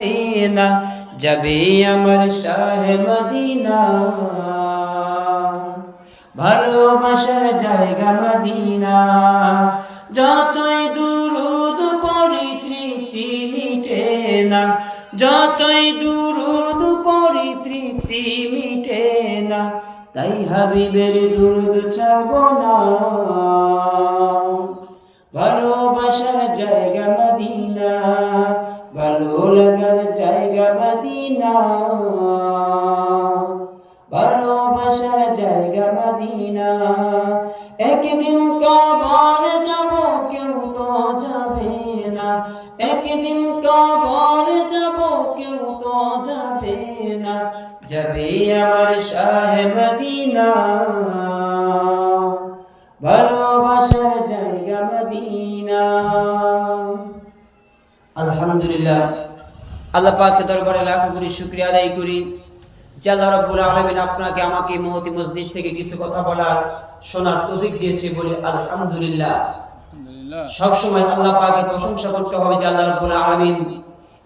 Medina, যাবে আমার Shah Medina. ভালোবাসার জায়গা মদিনা। যতই দুরুদ পরি তৃপ্তি মিটে না, যতই দুরুদ পরি তৃপ্তি মিটে না, তাই হাবিবের দুরুদ চাব না। ভালোবাসার জায়গা মদিনা, ভালো জায়গা মদিনা। ভালোবাসার জায়গা মদিনা। একদিন কবর যাব, কেউ তো যাবে না। একদিন কবর যাব, কেউ তো যাবে না। যাবে আমার শাহ মদিনা। ভালোবাসার জায়গা মদিনা। আলহামদুলিল্লাহ আল্লাহ পাকের দরবারে লাখো কোটি শুকরিয়া আদায় করি। যে আল্লাহ রাব্বুল আলামিন আপনাকে আমাকে মহতি মজলিস থেকে কিছু কথা বলার শোনার তৌফিক দিয়েছে বলে আলহামদুলিল্লাহ। সব সময় আল্লাহ পাকের প্রশংসা করতে হবে যে আল্লাহ রাব্বুল আলামিন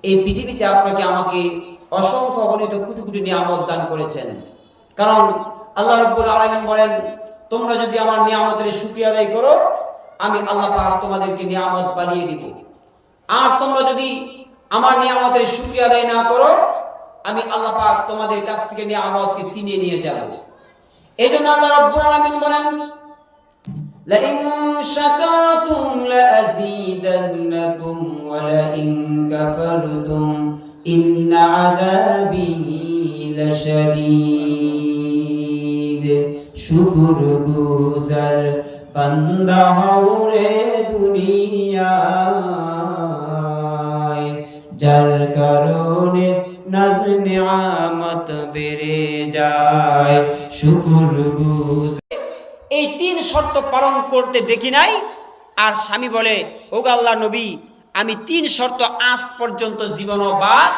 এই পৃথিবীতে আপনাকে আমাকে অসংখ্য অগণিত কোটি কোটি নিয়ামত দান করেছেন। কারণ আল্লাহ রাব্বুল আলামিন বলেন তোমরা যদি আমার নিয়ামতের শুকরিয়া আদায় করো আমি আল্লাহ পাক তোমাদেরকে নিয়ামত বানিয়ে দিব। আর তোমরা যদি আমার নিয়ামতের শুকরিয়া আদায় না করো আমি আল্লাহ পাক তোমাদের কাছ থেকে নিয়ামতকে ছিনিয়ে নিয়ে যাব এই জন্য আল্লাহ রাব্বুল আলামিন বলেন لئن شكرتم لأزيدنكم ولئن كفرتم إن عذابي لشديد শুকুর গুজার বান্দা হওরে দুনিয়ায় যার কারণে নাজ নিয়ামত বেড়ে যায়। শুকুর এই তিন শর্ত পালন করতে দেখি নাই? আর স্বামী বলে ও আল্লাহ নবী, আমি তিন শর্ত আজ পর্যন্ত জীবন বাদ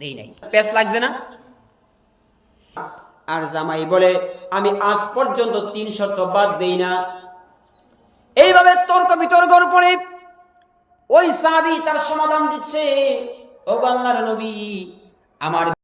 দেই নাই। পেস লাগছে না? আর জামাই বলে, আমি আজ পর্যন্ত তিন শর্ত বাদ দেই না। এইভাবে তর্ক বিতর্কর পরে ওই সাহাবি তার সমাধান দিচ্ছে। ও বাংলার নবী আমার